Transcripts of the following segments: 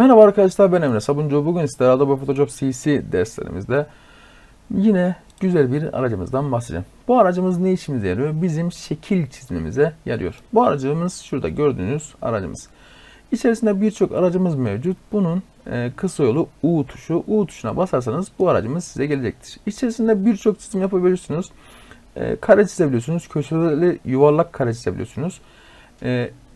Merhaba arkadaşlar ben Emre Sabuncu. Bugün sizlere Adobe Photoshop CC derslerimizde yine güzel bir aracımızdan bahsedeceğim. Bu aracımız ne işimize yarıyor? Bizim şekil çizmemize yarıyor. Bu aracımız şurada gördüğünüz aracımız. İçerisinde birçok aracımız mevcut. Bunun e, kısa yolu U tuşu. U tuşuna basarsanız bu aracımız size gelecektir. İçerisinde birçok çizim yapabiliyorsunuz. E, kare çizebiliyorsunuz. Köşeli yuvarlak kare çizebiliyorsunuz.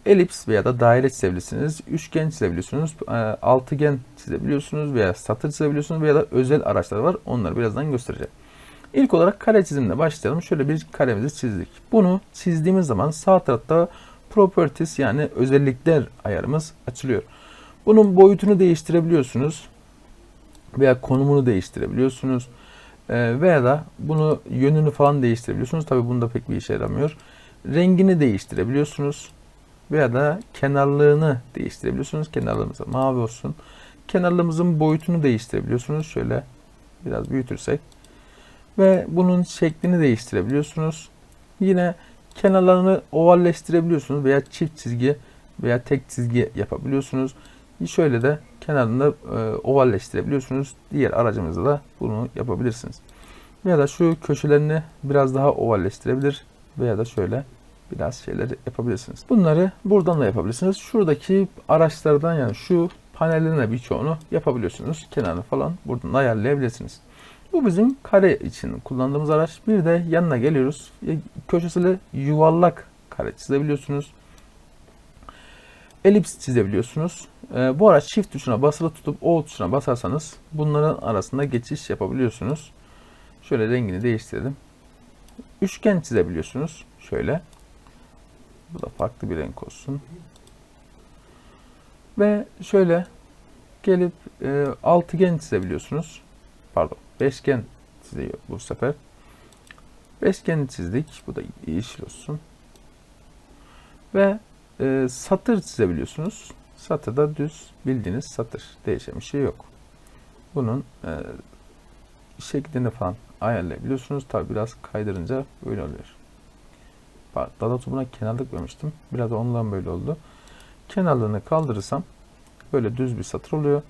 E, elips veya da daire çizebilirsiniz. Üçgen çizebiliyorsunuz. E, altıgen çizebiliyorsunuz veya satır çizebiliyorsunuz veya da özel araçlar var. Onları birazdan göstereceğim. İlk olarak kare çizimle başlayalım. Şöyle bir karemizi çizdik. Bunu çizdiğimiz zaman sağ tarafta properties yani özellikler ayarımız açılıyor. Bunun boyutunu değiştirebiliyorsunuz veya konumunu değiştirebiliyorsunuz Ee, veya da bunu yönünü falan değiştirebiliyorsunuz. Tabi bunda pek bir işe yaramıyor. Rengini değiştirebiliyorsunuz veya da kenarlığını değiştirebiliyorsunuz. Kenarlığımız da mavi olsun. Kenarlığımızın boyutunu değiştirebiliyorsunuz. Şöyle biraz büyütürsek ve bunun şeklini değiştirebiliyorsunuz. Yine kenarlarını ovalleştirebiliyorsunuz veya çift çizgi veya tek çizgi yapabiliyorsunuz. Şöyle de kenarını e, ovalleştirebiliyorsunuz. Diğer aracımızda da bunu yapabilirsiniz. Veya da şu köşelerini biraz daha ovalleştirebilir veya da şöyle biraz şeyler yapabilirsiniz. Bunları buradan da yapabilirsiniz. Şuradaki araçlardan yani şu panellerin de birçoğunu yapabiliyorsunuz. Kenarını falan buradan ayarlayabilirsiniz. Bu bizim kare için kullandığımız araç. Bir de yanına geliyoruz. Köşesiyle yuvarlak kare çizebiliyorsunuz. Elips çizebiliyorsunuz. Ee, bu araç Shift tuşuna basılı tutup O tuşuna basarsanız bunların arasında geçiş yapabiliyorsunuz. Şöyle rengini değiştirelim. Üçgen çizebiliyorsunuz. Şöyle. Bu da farklı bir renk olsun. Ve şöyle gelip e, altıgen çizebiliyorsunuz. Pardon. Beşgen çiziyor bu sefer. Beşgeni çizdik. Bu da yeşil olsun. Ve e, satır çizebiliyorsunuz. Satır da düz bildiğiniz satır. Değişen bir şey yok. Bunun e, şeklini falan ayarlayabiliyorsunuz. Tabi biraz kaydırınca böyle oluyor. Dada tubuna kenarlık vermiştim. Biraz da ondan böyle oldu. Kenarlığını kaldırırsam böyle düz bir satır oluyor.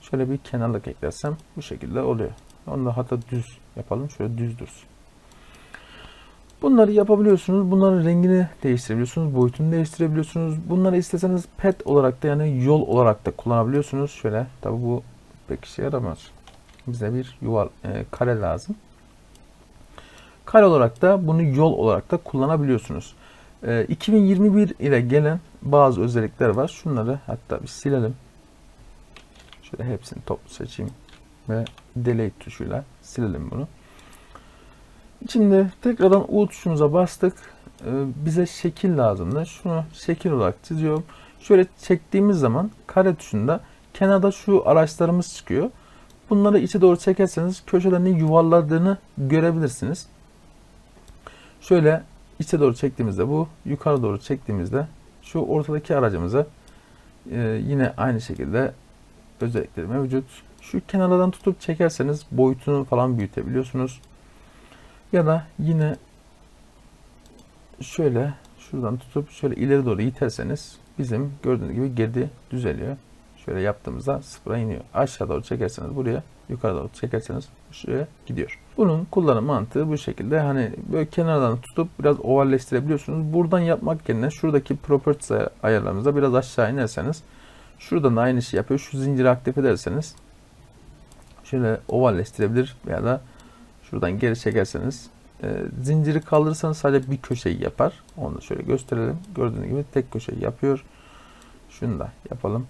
Şöyle bir kenarlık eklersem bu şekilde oluyor. Onu da hatta düz yapalım. Şöyle düz dursun. Bunları yapabiliyorsunuz. Bunların rengini değiştirebiliyorsunuz. Boyutunu değiştirebiliyorsunuz. Bunları isteseniz pet olarak da yani yol olarak da kullanabiliyorsunuz. Şöyle tabi bu pek işe yaramaz. Bize bir yuval e, kare lazım. Kare olarak da bunu yol olarak da kullanabiliyorsunuz. E, 2021 ile gelen bazı özellikler var. Şunları hatta bir silelim. Şöyle hepsini toplu seçeyim ve delete tuşuyla silelim bunu. Şimdi tekrardan U tuşumuza bastık. Ee, bize şekil lazımdı. Şunu şekil olarak çiziyorum. Şöyle çektiğimiz zaman kare tuşunda kenarda şu araçlarımız çıkıyor. Bunları içe doğru çekerseniz köşelerini yuvarladığını görebilirsiniz. Şöyle içe doğru çektiğimizde bu, yukarı doğru çektiğimizde şu ortadaki aracımıza e, yine aynı şekilde özellikleri mevcut. Şu kenarlardan tutup çekerseniz boyutunu falan büyütebiliyorsunuz. Ya da yine şöyle şuradan tutup şöyle ileri doğru iterseniz bizim gördüğünüz gibi geride düzeliyor. Şöyle yaptığımızda sıfıra iniyor. Aşağı doğru çekerseniz buraya, yukarı doğru çekerseniz şuraya gidiyor. Bunun kullanım mantığı bu şekilde. Hani böyle kenardan tutup biraz ovalleştirebiliyorsunuz. Buradan yapmak yerine şuradaki properties ayarlarınızda biraz aşağı inerseniz şuradan da aynı şey yapıyor. Şu zinciri aktif ederseniz şöyle ovalleştirebilir veya da şuradan geri çekerseniz e, zinciri kaldırırsanız sadece bir köşeyi yapar. Onu da şöyle gösterelim. Gördüğünüz gibi tek köşeyi yapıyor. Şunu da yapalım.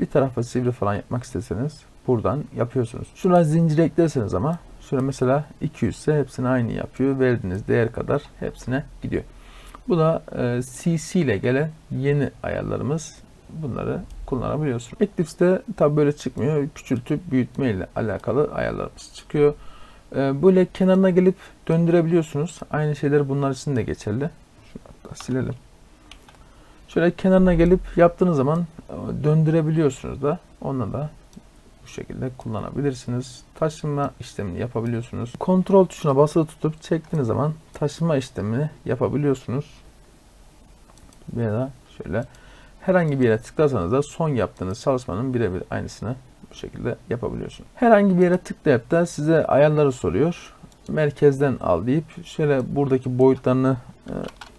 Bir tarafa sivri falan yapmak isterseniz buradan yapıyorsunuz. Şuna zincir eklerseniz ama şöyle mesela 200 ise hepsini aynı yapıyor. Verdiğiniz değer kadar hepsine gidiyor. Bu da e, CC ile gelen yeni ayarlarımız. Bunları kullanabiliyorsunuz. Eclipse'de tabi böyle çıkmıyor. Küçültüp büyütme ile alakalı ayarlarımız çıkıyor. E, böyle kenarına gelip döndürebiliyorsunuz. Aynı şeyler bunlar için de geçerli. Şunu silelim. Şöyle kenarına gelip yaptığınız zaman e, döndürebiliyorsunuz da. Onu da şekilde kullanabilirsiniz. Taşıma işlemini yapabiliyorsunuz. Kontrol tuşuna basılı tutup çektiğiniz zaman taşıma işlemini yapabiliyorsunuz. Veya da şöyle herhangi bir yere tıklasanız da son yaptığınız çalışmanın birebir aynısını bu şekilde yapabiliyorsunuz. Herhangi bir yere tıklayıp da size ayarları soruyor. Merkezden al deyip şöyle buradaki boyutlarını e,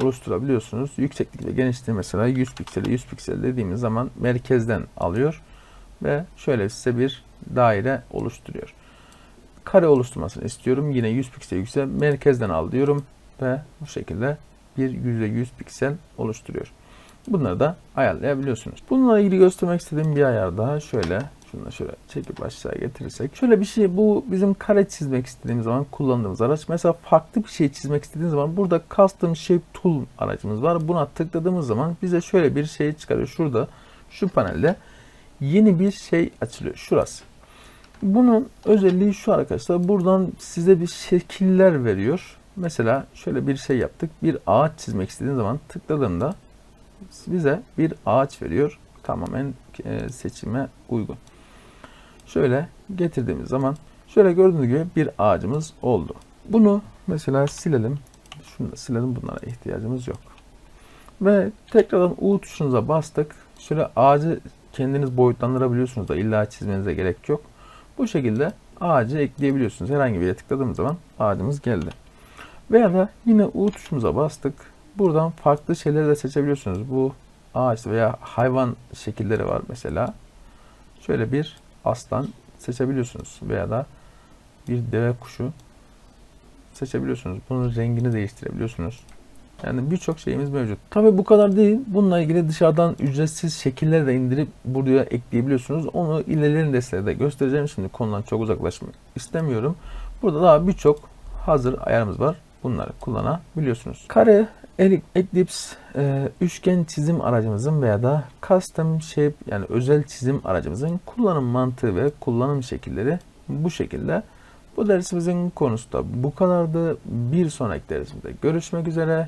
oluşturabiliyorsunuz. Yükseklik ve genişliği mesela 100 piksel 100 piksel dediğimiz zaman merkezden alıyor ve şöyle size bir daire oluşturuyor. Kare oluşturmasını istiyorum. Yine 100 piksel yüksek merkezden al diyorum ve bu şekilde bir %100 piksel oluşturuyor. Bunları da ayarlayabiliyorsunuz. Bununla ilgili göstermek istediğim bir ayar daha şöyle. Şunu da şöyle çekip aşağı getirirsek. Şöyle bir şey bu bizim kare çizmek istediğimiz zaman kullandığımız araç. Mesela farklı bir şey çizmek istediğiniz zaman burada Custom Shape Tool aracımız var. Buna tıkladığımız zaman bize şöyle bir şey çıkarıyor. Şurada şu panelde yeni bir şey açılıyor. Şurası. Bunun özelliği şu arkadaşlar. Buradan size bir şekiller veriyor. Mesela şöyle bir şey yaptık. Bir ağaç çizmek istediğiniz zaman tıkladığımda bize bir ağaç veriyor. Tamamen e, seçime uygun. Şöyle getirdiğimiz zaman şöyle gördüğünüz gibi bir ağacımız oldu. Bunu mesela silelim. Şunu da silelim. Bunlara ihtiyacımız yok. Ve tekrardan U tuşunuza bastık. Şöyle ağacı kendiniz boyutlandırabiliyorsunuz da illa çizmenize gerek yok. Bu şekilde ağacı ekleyebiliyorsunuz. Herhangi bir yere tıkladığımız zaman ağacımız geldi. Veya da yine U tuşumuza bastık. Buradan farklı şeyleri de seçebiliyorsunuz. Bu ağaç veya hayvan şekilleri var mesela. Şöyle bir aslan seçebiliyorsunuz veya da bir deve kuşu seçebiliyorsunuz. Bunun rengini değiştirebiliyorsunuz. Yani birçok şeyimiz mevcut. Tabii bu kadar değil. Bununla ilgili dışarıdan ücretsiz şekilleri de indirip buraya ekleyebiliyorsunuz. Onu ilerleyen derslerde göstereceğim. Şimdi konudan çok uzaklaşmak istemiyorum. Burada daha birçok hazır ayarımız var. Bunları kullanabiliyorsunuz. Kare, Eclipse, e, üçgen çizim aracımızın veya da custom shape yani özel çizim aracımızın kullanım mantığı ve kullanım şekilleri bu şekilde. Bu dersimizin konusu da bu kadardı. Bir sonraki dersimizde görüşmek üzere.